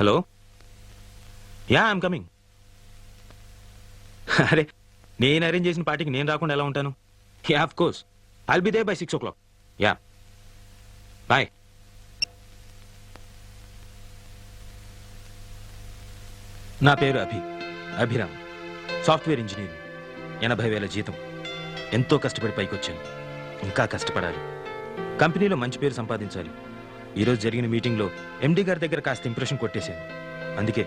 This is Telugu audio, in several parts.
హలో? Yeah I'm coming. అరే నేను అరేంజ్ చేసిన పార్టీకి నేను రాకుండా ఎలా ఉంటాను? Yeah of course I'll be there by six o'clock yeah. Bye నా పేరు అభి. అభిరామ్. Software engineer. ఎనభై వేల జీతం. ఎంతో కష్టపడి పైకొచ్చాను. ఇంకా కష్టపడాలి. కంపెనీలో మంచి పేరు సంపాదించాలి. ఈరోజు జరిగిన మీటింగ్లో ఎండి గారి దగ్గర కాస్త ఇంప్రెషన్ కొట్టేశాను. అందుకే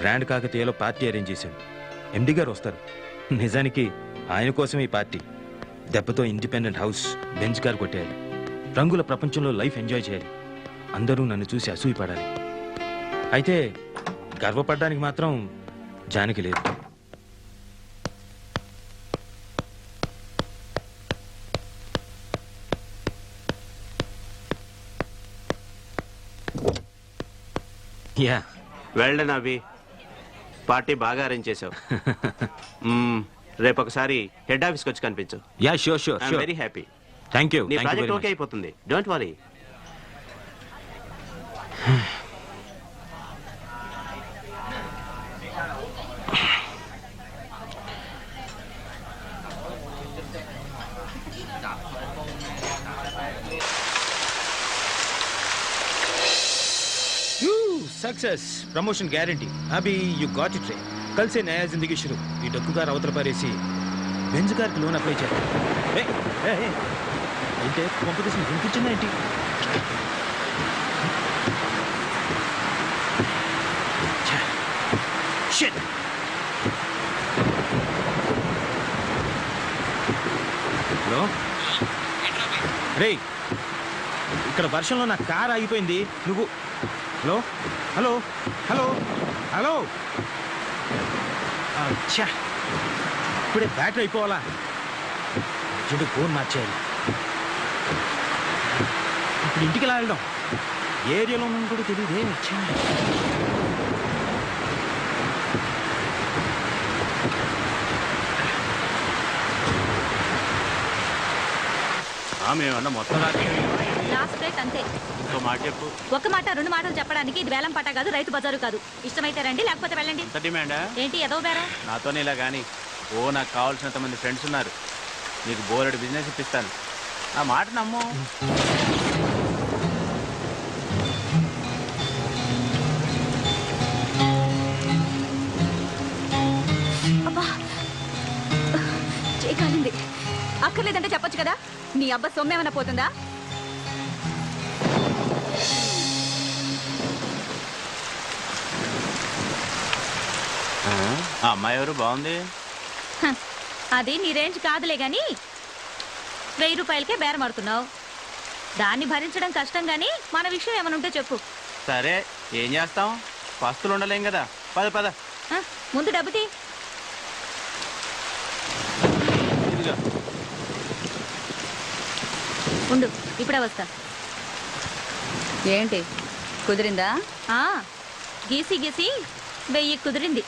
గ్రాండ్ కాకతీయలో పార్టీ అరేంజ్ చేశాను. ఎండి గారు వస్తారు. నిజానికి ఆయన కోసం ఈ పార్టీ. దెబ్బతో ఇండిపెండెంట్ హౌస్ బెంచ్ కార్ కొట్టేయాలి. రంగుల ప్రపంచంలో లైఫ్ ఎంజాయ్ చేయాలి. అందరూ నన్ను చూసి అసూయపడాలి. అయితే గర్వపడడానికి మాత్రం జానకి లేదు. యా. వెళ్ళండి అవి పార్టీ బాగా అరేంజ్ చేసావు. మ్మ్. రేపు ఒకసారి హెడ్ ఆఫీస్కి వచ్చి కనిపించు. Yeah sure sure I'm sure very happy thank you నీ ప్రాజెక్ట్ ఓకే అయిపోతుంది. Don't worry success promotion guarantee. Abhi you got it రే కలిసే నయా జిందగీ షురు. ఈ డొక్కు కారు అవతల పారేసి బెంజ్ కార్కి లోన్ అప్లై చేయాలి ఏ, కాంపిటీషన్ వినిపించిందా ఏంటి హలో రే ఇక్కడ వర్షంలో నా కార్ ఆగిపోయింది. నువ్వు హలో హలో హలో హలో. అచ్చా ఇప్పుడే బ్యాటరీ అయిపోవాలా? చెడు ఫోన్ మార్చేయాలి. ఇప్పుడు ఇంటికి ఎలా వెళ్దాం? ఏ ఏరియాలో ఉన్నాను కూడా తెలియదే వచ్చా? మేమన్నా మొత్తం లాస్ట్ రేట్ అంతే. ఒక మాట రెండు మాటలు చెప్పడానికి ఇది వేలం పట్ట కాదు రైతు బజారు కాదు. ఇష్టమైతే రండి లేకపోతే వెళ్ళండి. ఏంటి ఏదో బేరం? నాతోనే ఇలా కానీ ఓ నాకు కావాల్సినంత మంది ఫ్రెండ్స్ ఉన్నారు. నీకు బోలెడు బిజినెస్ ఇప్పిస్తాను. ఆ మాట నమ్ము. అబ్బా. చేయి కాలింది. అక్కర్లేదంటే చెప్పొచ్చు కదా. నీ అబ్బా సొమ్మేమన్నా పోతుందా? ఆ అమ్మాయి ఎవరు? బాగుంది. హ, అది నీ రేంజ్ కాదులే గాని వెయ్యి రూపాయలకే బేరం ఆడుతున్నావు. దాన్ని భరించడం కష్టం గాని మన విషయం ఏమైనా ఉంటే చెప్పు. సరే ఏం చేస్తాం? పస్తులు ఉండలేం కదా. పద పద. ముందు డబ్బు తీ. ఇదిగో. ఉండు ఇప్పుడే వస్తా. ఏంటి? కుదిరిందా? ఆ గీసి గీసి వెయ్యి కుదిరింది.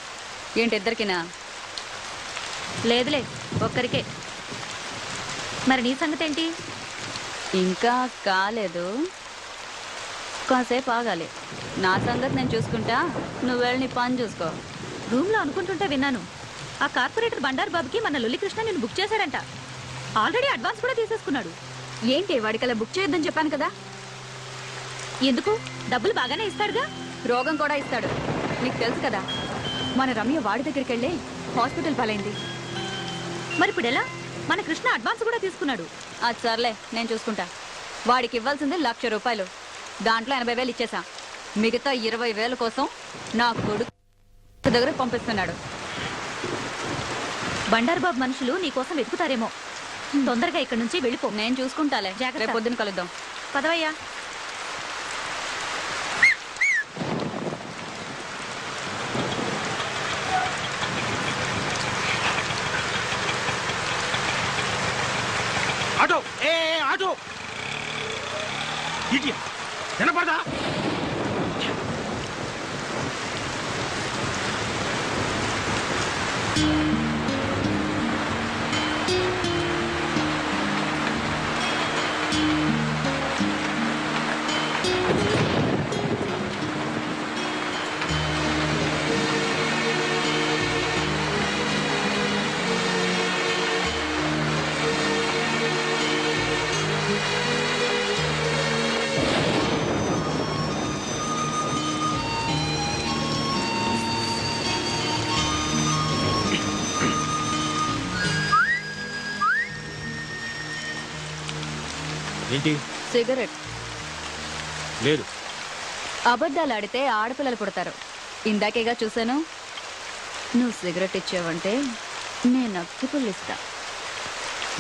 ఏంటి ఇద్దరికినా లేదులే ఒక్కరికే. మరి నీ సంగతి ఏంటి ఇంకా కాలేదు. కాసేపు ఆగాలి. నా సంగతి నేను చూసుకుంటా నువ్వు వెళ్ళి నీ పని చూసుకో. రూమ్లో అనుకుంటుంటే విన్నాను. ఆ కార్పొరేటర్ బండారు బాబుకి మన లొల్లికృష్ణ నేను బుక్ చేశాడంట. ఆల్రెడీ అడ్వాన్స్ కూడా తీసేసుకున్నాడు. ఏంటి వాడికలా బుక్ చేయొద్దని చెప్పాను కదా? ఎందుకు? డబ్బులు బాగానే ఇస్తాడుగా? రోగం కూడా ఇస్తాడు. నీకు తెలుసు కదా మన రమ్య వాడి దగ్గరికి వెళ్ళి హాస్పిటల్ పాలైంది. మరి ఇప్పుడు ఎలా? మన కృష్ణ అడ్వాన్స్ కూడా తీసుకున్నాడు. అది సర్లే నేను చూసుకుంటా. వాడికి ఇవ్వాల్సింది లక్ష రూపాయలు. దాంట్లో ఎనభై వేలు ఇచ్చేసా. మిగతా ఇరవై వేల కోసం నా కొడుకు దగ్గర పంపిస్తున్నాడు. బండారు బాబు మనుషులు నీ కోసం వెతుకుతారేమో. తొందరగా ఇక్కడి నుంచి వెళ్ళిపో. నేను చూసుకుంటాలే. జాగ్రత్త. రేపు పొద్దున కలుద్దాం. పదవయ్యా. ಆಟೋ ಏ ಆಟೋ ಇಟಿಯ ನೆನಪಾದ ఏంటి? సిగరెట్. లేదు. అబద్ధాలు ఆడితే ఆడపిల్లలు పుడతారు. ఇందాకేగా చూశాను. నువ్వు సిగరెట్ ఇచ్చావంటే నేను అక్కి పుల్లిస్తా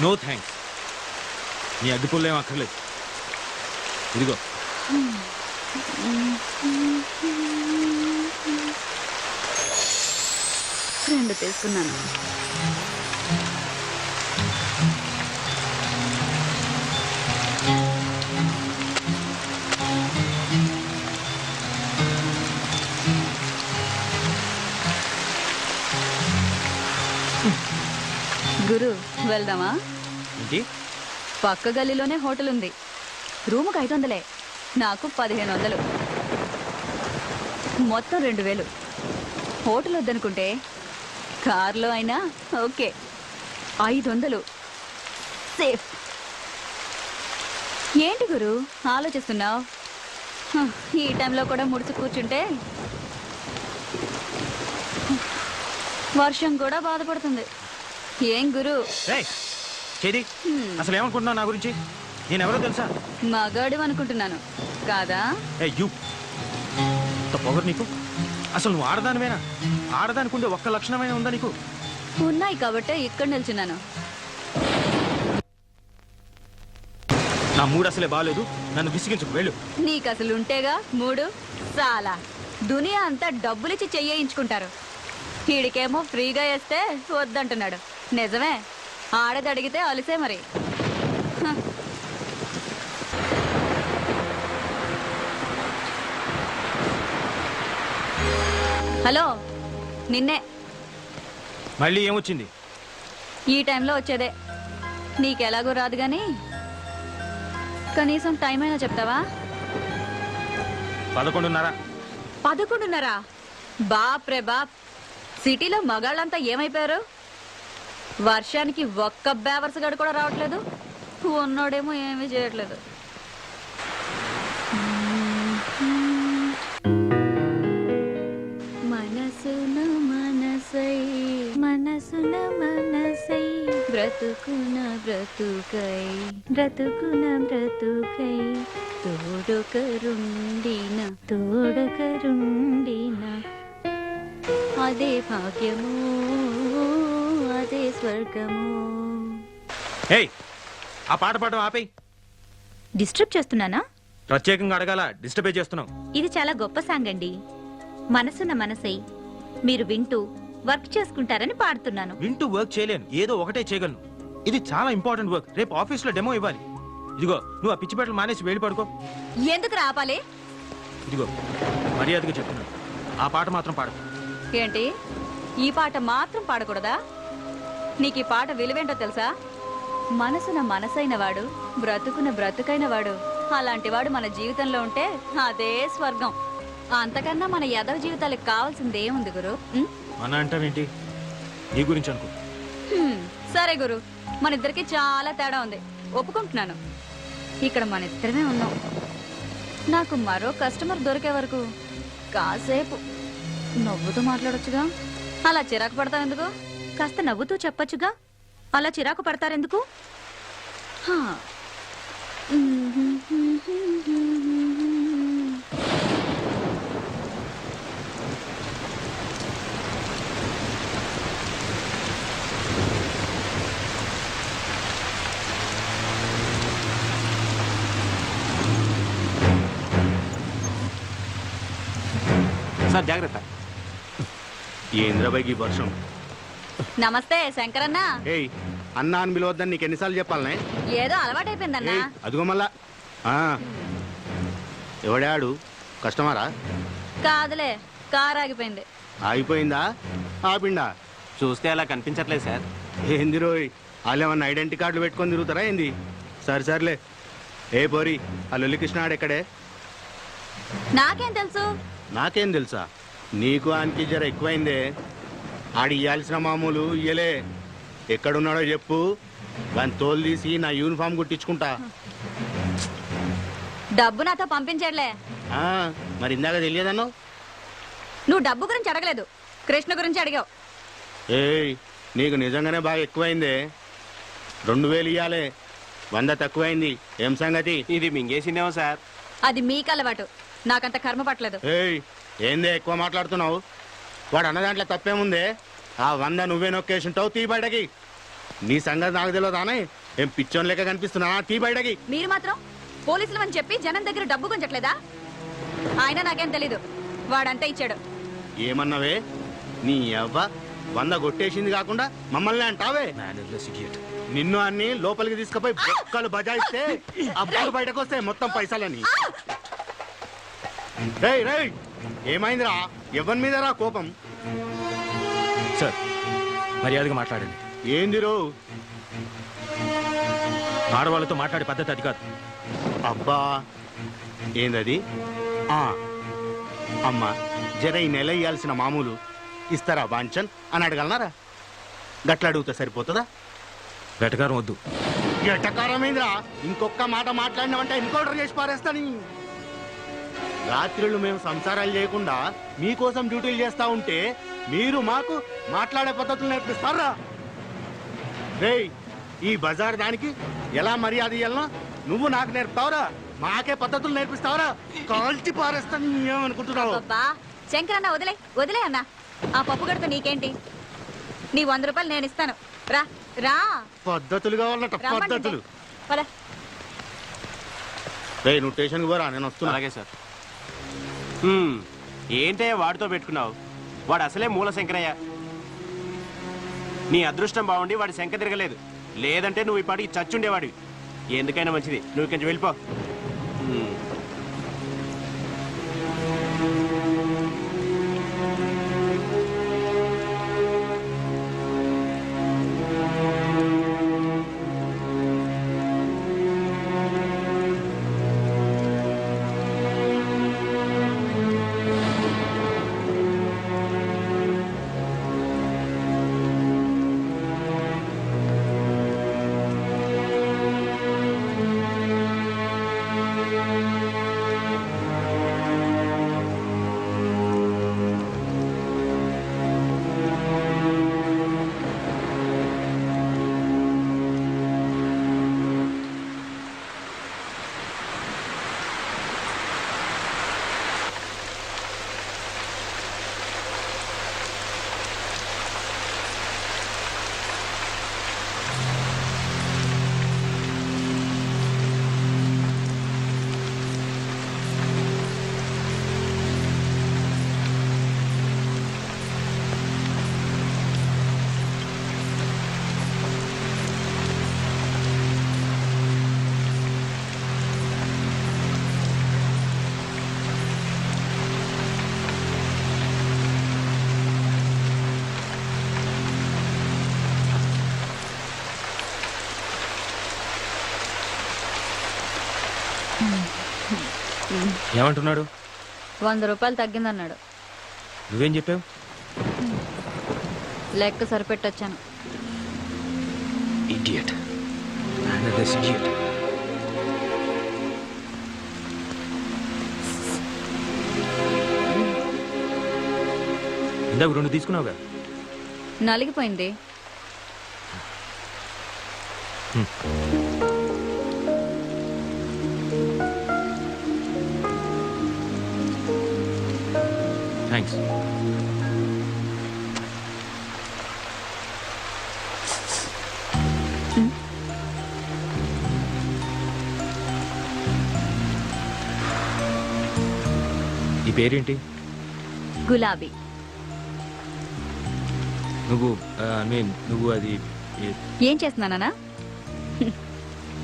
నో థ్యాంక్స్ నీ అగ్గిపుల్లేం అక్కర్లేదు. ఇదిగో. రెండు తీసుకున్నాను. గురు వెళ్దామా? ఏంటి? పక్క గల్లీలోనే హోటల్ ఉంది. రూముకు ఐదు వందలే. నాకు పదిహేను వందలు. మొత్తం రెండు వేలు. హోటల్ వద్దనుకుంటే కార్లో అయినా ఓకే. ఐదు వందలు. సేఫ్. ఏంటి గురు ఆలోచిస్తున్నావు? ఈ టైంలో కూడా ముడుచు కూర్చుంటే? వర్షం కూడా బాధపడుతుంది. ఏం గురు? చేది. అసలు ఏమనుకుంటున్నావు నా గురించి? నేను ఎవరో తెలుసా? మగాడు అనుకుంటున్నాను. కాదా? Hey you. ఇంత పొగరు నీకు? అసలు నువ్వు ఆడదానివేనా? ఆడదానికి ఉండే ఒక్క లక్షణమైన ఉందా నీకు? ఉన్నాయి కాబట్టే ఇక్కడ నిల్చున్నాను. నా మూడు అసలే బాగాలేదు నన్ను విసిగించుకు వెళ్ళు. నీకు అసలు ఉంటేగా మూడు? చాలా. దునియా అంతా డబ్బులిచ్చి చెయ్యించుకుంటారు వీడికేమో ఫ్రీగా వేస్తే వద్దంటున్నాడు. నిజమే. ఆడది అడిగితే అలిసే మరి. హలో నిన్నే. మళ్ళీ ఏమొచ్చింది? ఈ టైంలో వచ్చేదే. నీకెలాగో రాదు కానీ కనీసం టైం అయినా చెప్తావా? పదకొండున్నర. పదకొండున్నరా? బాప్ రే బాప్. సిటీలో మగాళ్ళంతా ఏమైపోయారు? వర్షానికి ఒక్క బేవర్స్ గడు కూడా రావట్లేదు. ఉన్నోడేమో ఏమీ చేయట్లేదు. మనసున మనసై మనసున మనసై బ్రతుకున బ్రతుకై బ్రతుకున బ్రతుకై తోడుకరుండిన తోడుకరుండిన. అదే భాగ్యము అదే స్వర్గము. ఏయ్ ఆ పాట పాడడం ఆపేయ్. డిస్టర్బ్ చేస్తున్నానా? ప్రత్యేకంగా అడగాల డిస్టర్బే చేస్తున్నావు? ఇది చాలా గొప్ప సాంగ్ అండి. మనసున్న మనసై మీరు వింటూ వర్క్ చేసుకుంటారని పాడుతున్నాను. వింటూ వర్క్ చేయలేను ఏదో ఒకటే చేయగలను. ఇది చాలా ఇంపార్టెంట్ వర్క్ రేపు ఆఫీస్లో డెమో ఇవ్వాలి. ఇదిగో నువ్వు ఆ పిచ్చి పెట్టలు మానేసి వెళ్ళి పడుకో. ఎందుకు రాపాలి? ఇదిగో మర్యాదగా చెప్తున్నాను. ఆ పాట మాత్రం పాడు. ఏంటి? ఈ పాట మాత్రం పాడకూడదా? నీకు ఈ పాట విలువేంటో తెలుసా? మనసున మనసైన వాడు బ్రతుకున బ్రతుకైన వాడు అలాంటి వాడు మన జీవితంలో ఉంటే అదే స్వర్గం. అంతకన్నా మన యదవ జీవితాలకు కావాల్సింది ఏముంది గురు. ఉం? మన అంటావేంటి నీ గురించి అనుకో. హ్మ్, సరే గురు. మన ఇద్దరికి చాలా తేడా ఉంది. ఒప్పుకుంటున్నాను. ఇక్కడ మన ఇద్దరమే ఉన్నాం. నాకు మరో కస్టమర్ దొరికే వరకు కాసేపు నవ్వుతూ మాట్లాడొచ్చుగా. అలా చిరాకు పడతావు ఎందుకు? కాస్త నవ్వుతూ చెప్పొచ్చుగా? అలా చిరాకు పడతారెందుకు. సార్ జాగ్రత్త. ఏంద్రబాయికి వర్షం నమస్తే శంకరన్న. ఏయ్ అన్నా అని పిలవద్దని నీకు ఎన్నిసార్లు చెప్పాలనే? ఏదో అలవాటైపోయిందన్నా. ఏయ్ అదిగో మళ్ళా. ఆ. ఎవడాడు? కస్టమరా? కాదులే కారు ఆగిపోయింది. ఆగిపోయిందా? ఆపిండా? చూస్తే అలా కనిపించట్లేదు సార్. ఏంది రోయ్? వాళ్ళు ఏమన్నా ఐడెంటిటీ కార్డులు పెట్టుకొని తిరుగుతారా ఏంది? సరే సర్లే. ఏ పోరి ఆ లొల్లి కృష్ణాడు ఎక్కడే? నాకేం తెలుసు? నాకేం తెలుసా? నీకు ఆయనకి జర ఎక్కువైందే. ఆడి ఇయ్యాల్సిన మామూలు ఇయ్యలే. ఎక్కడున్నాడో చెప్పు. దాని తోలు తీసి నా యూనిఫామ్ కుట్టించుకుంటా. డబ్బు నాతో పంపించట్లే. ఆ, మరి ఇందాక తెలియదన్నో? నువ్వు డబ్బు గురించి అడగలేదు. కృష్ణ గురించి అడిగావు. ఏయ్ నీకు నిజంగానే బాగా ఎక్కువైందే. రెండు వేలు ఇయ్యాలే. వంద తక్కువైంది. ఏం సంగతి? ఇది మింగేసిందేమో సార్. అది మీకు అలవాటు నాకంత కర్మ పట్టలేదు. ఏయ్ ఏందే ఎక్కువ మాట్లాడుతున్నావు? వాడు అన్న దాంట్లో తప్పేముందే? ఆ వంద నువ్వే నొక్కేసింటావు తీ బయటకి. నీ సంగతి నాకు తెలియదానే ఏం పిచ్చోన్ లెక్క కనిపిస్తున్నా తీ బయటకి. మీరు మాత్రం పోలీసులు అని చెప్పి జనం దగ్గర డబ్బు కొంచట్లేదా ఆయన నాకేం తెలీదు. వాడంతా ఇచ్చాడు. ఏమన్నావే? నీ అవ్వ వంద కొట్టేసింది కాకుండా మమ్మల్ని అంటావే? నిన్ను అన్ని లోపలికి తీసుకుపోయి బొక్కలు బజాయిస్తే అప్పుడు బయటకు వస్తాయి మొత్తం పైసలని రేయ్ రేయ్! ఏమైందిరా? ఎవరి మీద రా కోపం? సార్ మర్యాదగా మాట్లాడండి. ఏంది రో ఆడవాళ్ళతో మాట్లాడే పద్ధతి అది కాదు. అబ్బా! ఏందది? ఆ, అమ్మా జర ఈ నెల ఇయ్యాల్సిన మామూలు. ఇస్తారా వాంచన్ అని అడగలనారా? గట్ల అడుగుతా సరిపోతుందా? వెటకారం వద్దు. ఎటకారమైందిరా ఇంకొక మాట మాట్లాడినామంటే ఎన్కౌంటర్ చేసి పారేస్తాని రాత్రులు మేము సంసారాలు చేయకుండా మీకోసం డ్యూటీలు చేస్తా ఉంటే మీరు మాకు మాట్లాడే పద్ధతులు నేర్పిస్తారా? రేయ్ ఈ బజార్ దానికి ఎలా మర్యాద ఇయ్యాలనో నువ్వు నాకు నేర్పుతావురా. మాకే పద్ధతులు నేర్పిస్తావురా. కాల్చి పారేస్తాను ఏమనుకుంటున్నావు అబ్బా శంకర్ అన్న వదిలే వదిలే అన్న. ఆ పప్పు గడత నీకేంటి? నీ వంద రూపాయలు నేను ఇస్తాను. రా రా. పద్ధతులు కావాలట. పద్ధతులు. పద. రే నువ్వు స్టేషన్కి పోరా నేను వస్తున్నా. అలాగే సార్. ఏంటయ్యా వాడితో పెట్టుకున్నావు? వాడు అసలే మూల శంకరయ్య. నీ అదృష్టం బాగుండి వాడి శంక తిరగలేదు. లేదంటే నువ్వు ఇప్పటికి చచ్చుండేవాడివి. ఎందుకైనా మంచిది. నువ్వు కొంచెం వెళ్ళిపో. ఏమంటున్నాడు? వంద రూపాయలు తగ్గిందన్నాడు. నువ్వేం చెప్పావు? లెక్క సరిపెట్టొచ్చాను. ఇడియట్ మేనర్లెస్ ఇడియట్ ఇందాక రెండు తీసుకున్నావుగా? నలిగిపోయింది. పేరేంటి? గులాబీ. నువ్వు ఐ మీన్ నువ్వు అది ఏ- చేస్తున్నానా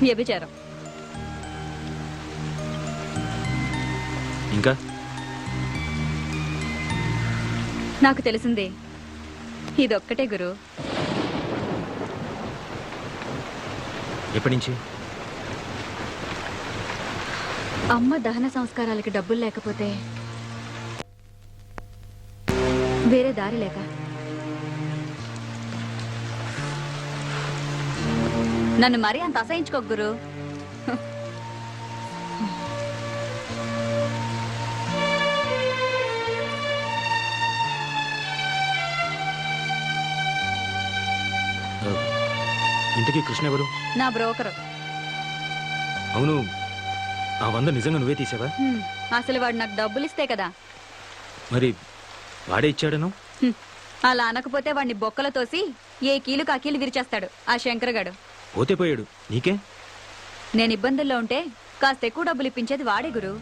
వ్యభిచారం. ఇంకా? నాకు తెలిసిందే. ఇదొక్కటే గురు. ఎప్పటి నుంచి అమ్మ దహన సంస్కారాలకి డబ్బులు లేకపోతే వేరే దారి లేక. నన్ను మరీ అంత అసహించుకో గురు. ఇంతకీ కృష్ణ ఎవరు? నా బ్రోకరు. అవును ఆ వంద నిజంగా నువ్వే తీసావా? అసలు వాడు నాకు డబ్బులు ఇస్తే కదా. మరి వాడే ఇచ్చాడను? అలా అనకపోతే వాడిని బొక్కల తోసి ఏ కీలు కాకీలు విరిచేస్తాడు ఆ శంకరగాడు. పోతే పోయాడు. నీకే? నేను ఇబ్బందుల్లో ఉంటే కాస్త ఎక్కువ డబ్బులు ఇప్పించేది వాడే గురు.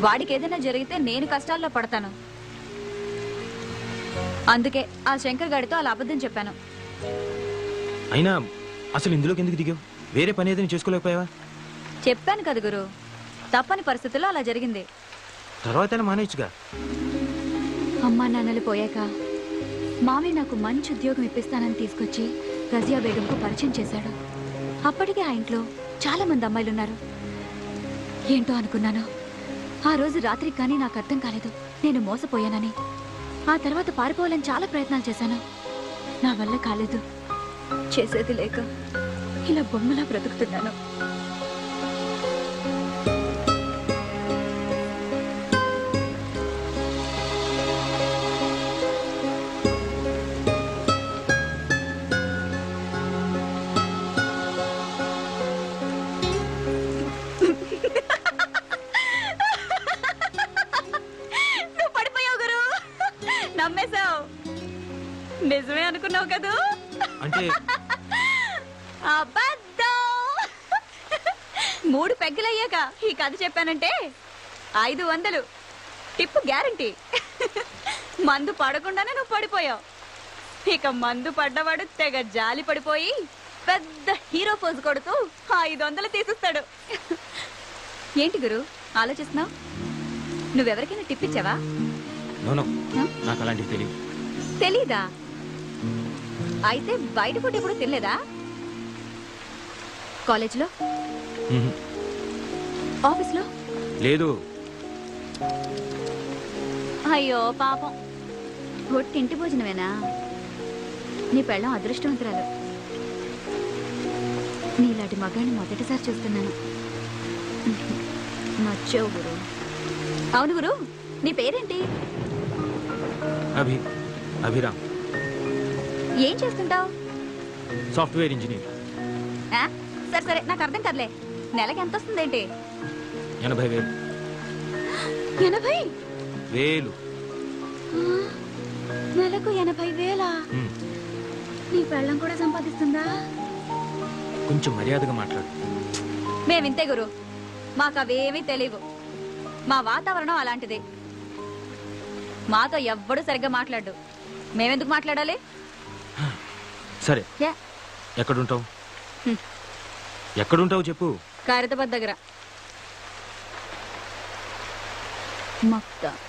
వాడికి ఏదైనా జరిగితే నేను కష్టాల్లో పడతాను. అందుకే ఆ శంకర్ గాడితో అలా అబద్ధం చెప్పాను. అయినా అసలు ఇందులోకి ఎందుకు దిగావు? వేరే పని ఏదైనా చేసుకోలేకపోయావా? చెప్పాను కదా గురు. తప్పని పరిస్థితుల్లో అలా జరిగింది. తర్వాత మానేయచ్చుగా. అమ్మా నాన్నలు పోయాక మావి నాకు మంచి ఉద్యోగం ఇప్పిస్తానని తీసుకొచ్చి రజియా బేగంకు పరిచయం చేశాడు. అప్పటికే ఆ ఇంట్లో చాలా మంది అమ్మాయిలు ఉన్నారు ఏంటో అనుకున్నాను. ఆ రోజు రాత్రి కానీ నాకు అర్థం కాలేదు. నేను మోసపోయానని. ఆ తర్వాత పారిపోవాలని చాలా ప్రయత్నాలు చేశాను. నా వల్ల కాలేదు. చేసేది లేక ఇలా బొమ్మలా బ్రతుకుతున్నాను. నమ్మేశావు. నిజమే అనుకున్నావు కదూ? అంటే? అబద్ధం. మూడు పెగ్గలయ్యాక ఈ కథ చెప్పానంటే ఐదు వందలు. Tip guarantee. మందు పడకుండానే నువ్వు పడిపోయావు. ఇక మందు పడ్డవాడు తెగ జాలి పడిపోయి పెద్ద హీరో పోజు కొడుతూ ఐదు వందలు తీసిస్తాడు. ఏంటి గురు? ఆలోచిస్తున్నావు? నువ్వెవరికైనా టిప్ ఇచ్చావా నోనో? నాకు అలాంటివి తెలియదు తెలీదా? అయితే బయట ఫుడ్ ఎప్పుడు తినలేదా? కాలేజ్లో. ఆఫీస్లో? లేదు. అయ్యో పాపం. ఇంటి భోజనమేనా? నీ పెళ్ళం అదృష్టవంతురాలు. నీలాంటి మగాన్ని మొదటిసారి చూస్తున్నాను. నచ్చావు గురు. అవును గురు నీ పేరేంటి? అభి అభిరామ్. ఏం చేస్తుంటావు? Software engineer. సరే సరే నాకు అర్థం కదలే. నెలకి ఎంత వస్తుందేంటి? ఎనభై వేలు. ఎనభై? వేలు. నెలకు ఎనభై వేలా. నీ పెళ్ళం కూడా సంపాదిస్తుందా? కొంచెం మర్యాదగా మాట్లాడు. మేమింతే గురు. మాకు అవేమీ తెలియవు మా వాతావరణం అలాంటిది. మాతో ఎవ్వడు సరిగ్గా మాట్లాడు మేమెందుకు మాట్లాడాలి? సరే. యా. ఎక్కడుంటావు? హ్మ్. ఎక్కడుంటావు చెప్పు. ఖైరతాబాద్ దగ్గర. మక్తా